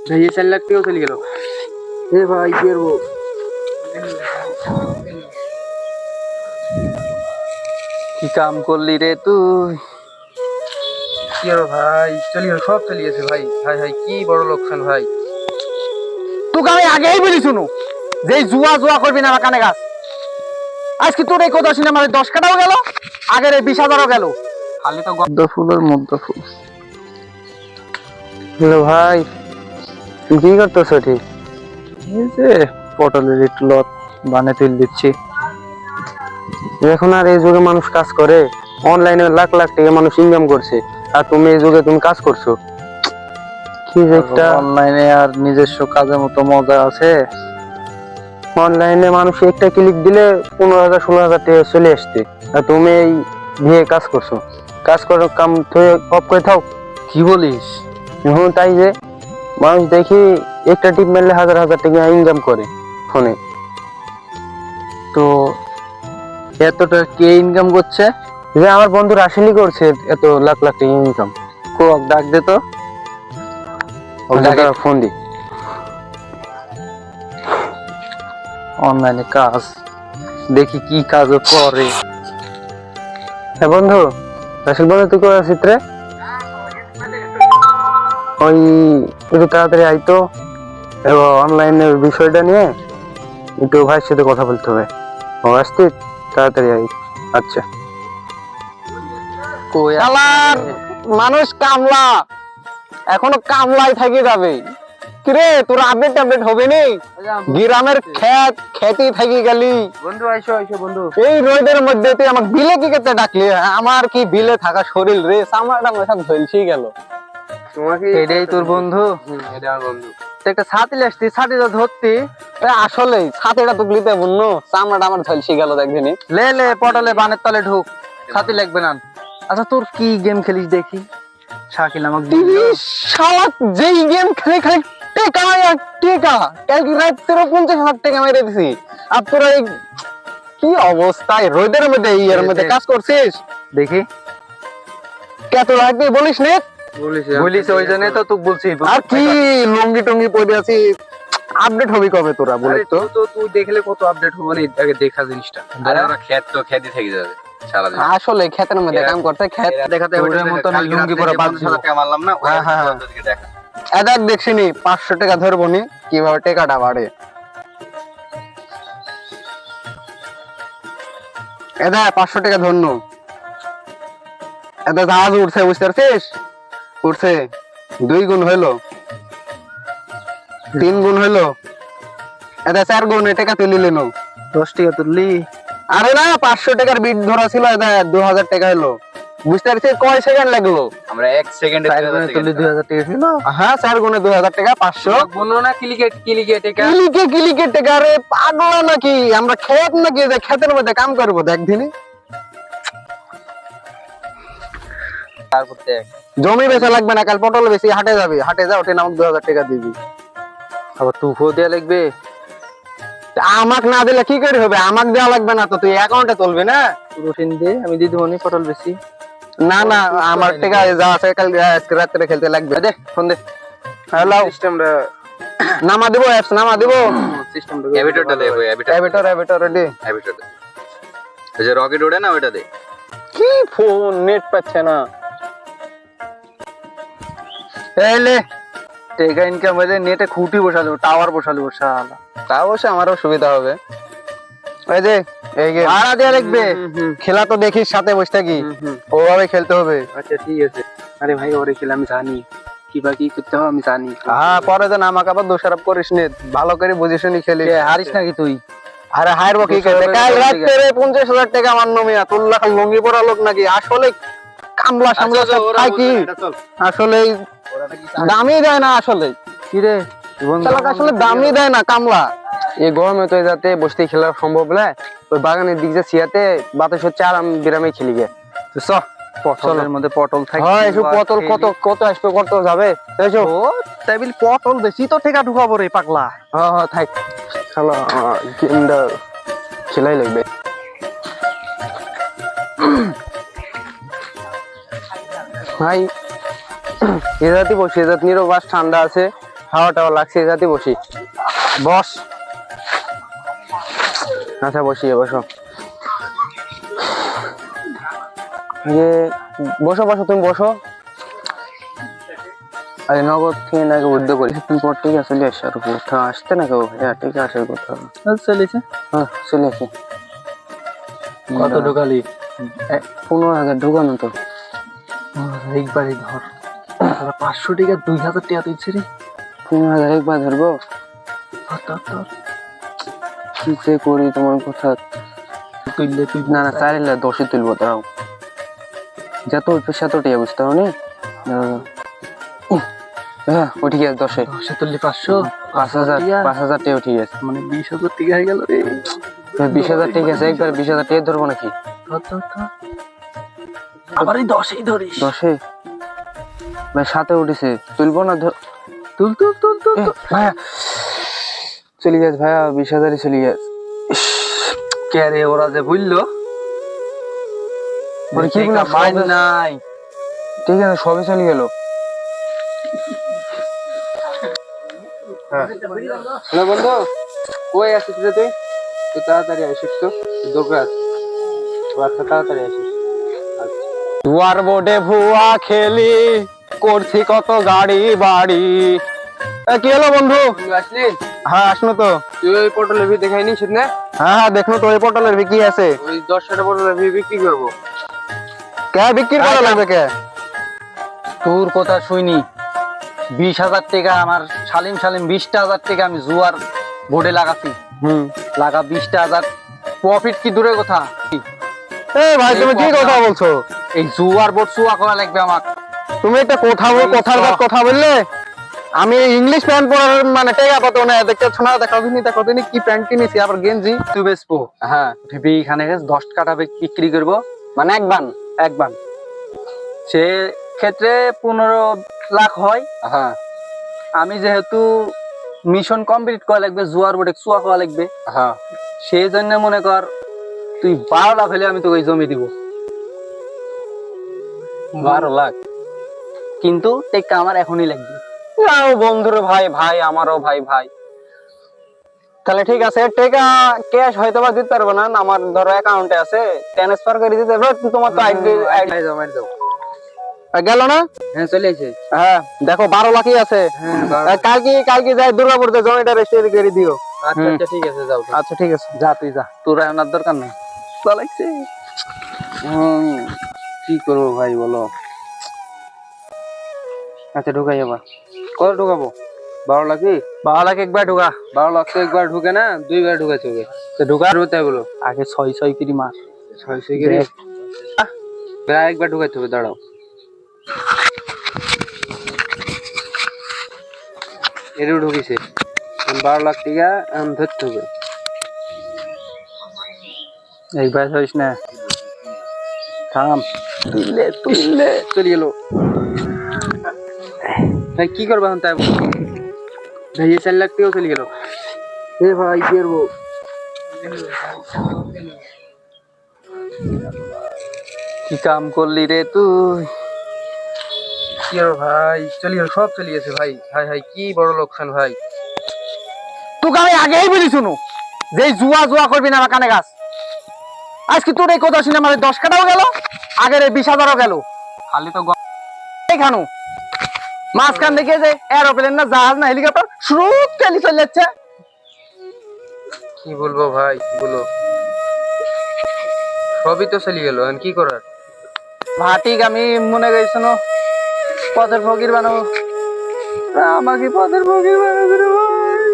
এই চার লাখ টাকাও চলে গেল এ ভাই কি করব কি কাম করলি রে তুই কি করব ভাই চলে গেল সব চলে গেছে ভাই ভাই ভাই কি বড় লোকসান ভাই তোকে আমি আগেই বলি শুনো যে জুয়া জুয়া করবি না আমার কানে গাছ আজকে তোর এই কথা শুনে আমার দশ কাটাও গেল আগের এই বিশ হাজারও গেল খালি তো গদ্দ ফুল আর মদ্দ ফুল হ্যালো ভাই তুমি কি করতেছো ঠিক এই যে পটলের একটু লত বানে তুল দিচ্ছি। এখন আর এই যুগে মানুষ কাজ করে। অনলাইনে লাখ লাখ টাকা মানুষ ইনকাম করছে। আর তুমি এই যুগে তুমি কাজ করছ। কি যে একটা অনলাইনে আর নিজস্ব কাজের মতো মজা আছে। অনলাইনে মানুষ একটা ক্লিক দিলে পনেরো হাজার ষোলো হাজার টাকা চলে আসছে। আর তুমি এই দিয়ে কাজ করছ। কাজ করো কাম অফ করে থাও। কি বলিস? এখন তাই যে মানুষ দেখি একটা টিপ মারলে হাজার হাজার টাকা ইনকাম করে ফোনে। তো এতটা কে ইনকাম করছে? যে আমার বন্ধুরা আসলেই করছে এত লাখ লাখ টাকা ইনকাম কোক ডাক দে তো। ফোন দি। অনলাইনে কাজ। দেখি কি কাজ করে। হ্যাঁ বন্ধু রাশিক বন্ধু তুই কোথায় আছিস রে? ওই একটু তাড়াতাড়ি আইতো এবং অনলাইনের বিষয়টা নিয়ে একটু ভাইয়ের সাথে কথা বলতে হবে। ও আসতে? তাড়াতাড়ি আই আচ্ছা। শালার মানুষ কামলা। এখনও কামলাই থাকি যাবে। কিরে তোর আপডেট আপডেট হবে নি? গ্রামের খেত খেতি থাকি গেলি। বন্ধু আইসো আইসো বন্ধু। এই রোদের মধ্যে তুই আমাকে বিলে কি করতে ডাকলি? আমার কি বিলে থাকা শরীর রে? সামারটা মেশাক ধরছেই গেল তোমাকে এটাই তোর বন্ধু? হুম, এটা আমার বন্ধু। একটা ছাতি আসতি ছাতি ধরতি আসলে ছাতিটা তো গলিতে বুঝনো চামড়াটা আমার ঝলসি গেল দেখবিনি লে লে পটলে বানের তলে ঢুক ছাতি লাগবে না। আচ্ছা তোর কি গেম খেলিস দেখি? শাকিল আমাকে শালা যেই গেম খেলে খালি টেকা আর টেকা। কালকে রাত তোর পঞ্চাশ হাজার টাকা মেরে দিছি। আর তোরা এই কি অবস্থায় রোদের মধ্যে কাজ করছিস? দেখি। কত লাগবে বলিস নে? বলিস বলিস ওই জন্য তো তুই বলছিস আর কি লুঙ্গি টুঙ্গি পরে আছি আপডেট হবি কবে তোরা বলে তো তো তো তুই দেখলে কত আপডেট হবে না আগে দেখা জিনিসটা। আরে আমরা খেত তো খেতে থেকে যাবে আসলে খেতের মধ্যে কাম করতে খেত দেখাতে তোদের মতন লুঙ্গি পরে বাদ টাকা মারলাম না হ্যাঁ, হ্যাঁ, হ্যাঁ। দেখা দেখছিনি পাঁচশো টাকা ধরবো নি কীভাবে টাকাটা বাড়ে। এদা পাঁচশো টাকা ধরন। এদা জাহাজ উঠছে বুঝতে পারছিস? উঠছে। দুই গুণ হইল। তিন গুণ হইল। এদা চার গুণ এ টাকা তুলি লেনো। দশ টাকা তুললি। আরে না পাঁচশো টাকার বিট ধরা ছিল এদা দু হাজার টাকা হলো বুঝতে পারছিস কয় সেকেন্ড লাগল আমরা এক সেকেন্ডে দুই হাজার টাকা ছিল। হ্যাঁ চার গুণে দুই হাজার টাকা পাঁচশো। বলো না ক্লিকেট ক্লিকেট এটা কিলিকে কিলিকে টেকা রে পাগল নাকি? আমরা খেত নাকি যে খেতের মধ্যে কাম করব দেখ দিনই তারপর দেখ। জমি বেচা লাগবে না কাল পটল বেশি হাটে যাবি। হাটে যা ওঠে আমাকে দু হাজার টাকা দিবি। আবার তুকো দেয়া লাগবে। আমাক না দিলে কি করে হবে? আমাক দেওয়া লাগবে না তো তুই অ্যাকাউন্টে তুলবি না? রুটিন দিয়ে আমি দিয়ে দেবো পটল বেশি না না আমার টাকা যা আছে কাল আজকে রাত্রে খেলতে লাগবে। দে ফোন দে। হ্যালো। সিস্টেমটা নামা দিব অ্যাপস নামা দিব। সিস্টেমটা হ্যাবিটটা দে ওই হ্যাবিটটা এবিটর এবিটর রেডি হ্যাবিটটা দে। ওই যে রকেট ওড়ে না ওইটা দে। কি ফোন নেট পাচ্ছে না। এলে টেকা ইনকাম হলে নেটে খুঁটি বসালো টাওয়ার বসালো শালা। তা অবশ্য আমারও সুবিধা হবে। ওই যে এই গেম ভাড়া লাগবে। খেলা তো দেখিস সাথে বসে থাকি। ওভাবে খেলতে হবে। আচ্ছা ঠিক আছে। আরে ভাই ওরে খেলে আমি জানি। কি বা কি করতে হবে আমি জানি। হ্যাঁ পরে তো নামাক আবার দোষারোপ করিস নে। ভালো করে বুঝে শুনি খেলি। হারিস নাকি তুই? আরে হারবো কি কাল রাত্রে পঞ্চাশ হাজার টাকা আমার নমিয়া তোর লাখ লঙ্গি পরা লোক নাকি? আসলে কামলা সামলা কি? আসলে দামই দেয় না আসলে। কি রে? আসলে দামই দেয় না কামলা। এই গরমে তো যাতে বসতে খেলা সম্ভব না। ওই বাগানের দিক যে সিয়াতে বাতাস হচ্ছে আর আমি বিরামে খেলি গে। তো চ পটলের মধ্যে পটল থাকে হয় এসব পটল কত কত আসবে কত যাবে? এসো ও টেবিল পটল বেশি তো ঠেকা ঢুকাবো রে পাগলা। হ্যাঁ হ্যাঁ থাক। চলো গেমটা খেলাই লাগবে। ভাই এজাতি বসে এজাত নিরবাস ঠান্ডা আছে হাওয়া টাওয়া লাগছে যাতে বসি। বস। আচ্ছা বসি বসো। যে বসো বসো তুমি বসো। আরে নগদ থেকে নাকি উদ্যোগ করি। তুমি পর ঠিক আছে চলে আসে আর কোথাও আসতে না কেউ হ্যাঁ ঠিক আছে কোথাও চলেছে হ্যাঁ চলে আসি কত ঢোকালি? পনেরো হাজার ঢুকানো তো। একবারই ধর। তাহলে পাঁচশো টাকা দুই হাজার টাকা দিচ্ছে রে। পনেরো হাজার একবার ধরবো? ধর ধর ধর। কি যে করি তোমার কথা? তুললে তুই না না চাইলে দশে তুলবো তাও যত পয়সা তো টিয়া বুঝতে হবে হ্যাঁ ও ঠিক আছে দশে। দশে তুললে পাঁচশো পাঁচ হাজার পাঁচ হাজার টাকা ঠিক আছে মানে বিশ হাজার টাকা হয়ে গেল রে। বিশ হাজার ঠিক আছে একবার বিশ হাজার টাকা ধরবো নাকি? আবার এই দশেই ধরিস। দশে? ভাই সাথে উঠেছে। তুলবো না তুল তুল তুল তুল ভাইয়া। চলে গেছে ভাইয়া বিশ হাজারই চলে গেছে। কে রে ওরা যে বুঝলো মানে কি সব- নাই। ঠিক আছে সবই চলে গেল। হ্যালো বন্ধু। কই আছিস রে তুই? তুই তাড়াতাড়ি আসিস তো। দোকান আছে। আচ্ছা তাড়াতাড়ি আসিস। দুয়ার বোর্ডে ভুয়া খেলি। করছি কত গাড়ি বাড়ি। কি হলো বন্ধু? আসলি? হ্যাঁ আসলো তো। তুই ওই পটলের ভি হ্যাঁ হ্যাঁ দেখল তো ওই পটলের বিক্রি আছে। ওই দশটা পটলের ভি বিক্রি করব। কে বিক্রি করা লাগবে কে? তোর কথা শুইনি। বিশ হাজার টাকা আমার সালিম সালিম বিশটা হাজার টাকা আমি জুয়ার বোর্ডে লাগাছি। হুম। লাগা বিশটা হাজার। প্রফিট কি দূরের কথা? এ ভাই তুমি কি কথা। বলছো? এই জুয়ার বোর্ড সুয়া করা লাগবে আমার তুমি একটা কথা বল কথার বাদ কথা বললে? আমি ইংলিশ প্যান্ট পরার মানে টেকা পাতো না দেখতে শোনা দেখা দিনি দেখো দিনি কি প্যান্ট কিনেছি আবার গেঞ্জি? তুই বেসবো হ্যাঁ ভেবে এখানে দশ কাটা বিক্রি করব। মানে এক বান এক বান। সে ক্ষেত্রে পনেরো লাখ হয়। হ্যাঁ। আমি যেহেতু মিশন কমপ্লিট করা লাগবে জুয়ার বোর্ডে চুয়া করা লাগবে। হ্যাঁ। সেই জন্য মনে কর তুই বারো লাখ হলে আমি তোকে জমি দিব। বারো লাখ? কিন্তু টেকা আমার এখনই লাগবে। যাও বন্ধুর ভাই ভাই আমারও ভাই ভাই। তাহলে ঠিক আছে টেকা ক্যাশ হয়তো বা দিতে পারব না আমার ধরো অ্যাকাউন্টে আছে ট্রান্সফার করে দিতে পারব তোমার তো আইডি দাও মারি দাও গেল না? হ্যাঁ চলে এসে হ্যাঁ দেখো বারো লাখই আছে। হ্যাঁ কালকে কালকে যাই দুর্গাপুরতে জমিটা রেজিস্ট্রি করে দিও। আচ্ছা আচ্ছা ঠিক আছে যাও আচ্ছা ঠিক আছে। যা তুই যা। তোর আনার দরকার নেই। চালাইছে কি করব ভাই বলো? আচ্ছা ঢুকাই আবার। কত ঢুকাবো? বারো লাখই বারো লাখ একবার ঢুকা। বারো লাখ তো একবার ঢুকে না দুইবার ঢুকাতে হবে তো ঢুকা ঢুকাতে বলো। আগে ছয় ছয় কিরি মার। ছয়শো করে? প্রায় একবার ঢুকাতে হবে দাঁড়াও। এরও ঢুকিছে। বারো লাখ টাকা এখন ধরতে হবে। একবার হইস না। থাম। তুললে তুললে। চলে গেল। ভাই, কি করব এখন তাই? ভাই এই চার লাখ টাকাও চলে গেল। এ ভাই, কি করব? কি কাম করলি রে তুই? কি ভাই, চলে গেল, সব চলে গেছে ভাই। ভাই ভাই কি বড় লোকসান ভাই। তোকে আমি আগেই বলি শুনু, যে জুয়া জুয়া করবি না আমার কানে গাছ। আজকে তোর এই কথা শুনে আমার দশ কাটাও গেল, আগের বিশ হাজারও গেল। খালি তো খানু। মাঝখান দেখে যে এরোপ্লেন না জাহাজ না হেলিকপ্টার স্রোত তেলি চলে যাচ্ছে কি বলব ভাই কি বলো। সবই তো চলি গেল কি করার? ভাটিক আমি মনে গেছি শোনো পথের ফকির বানাবো। আমাকে পথের ফকির বানাবো ভাই।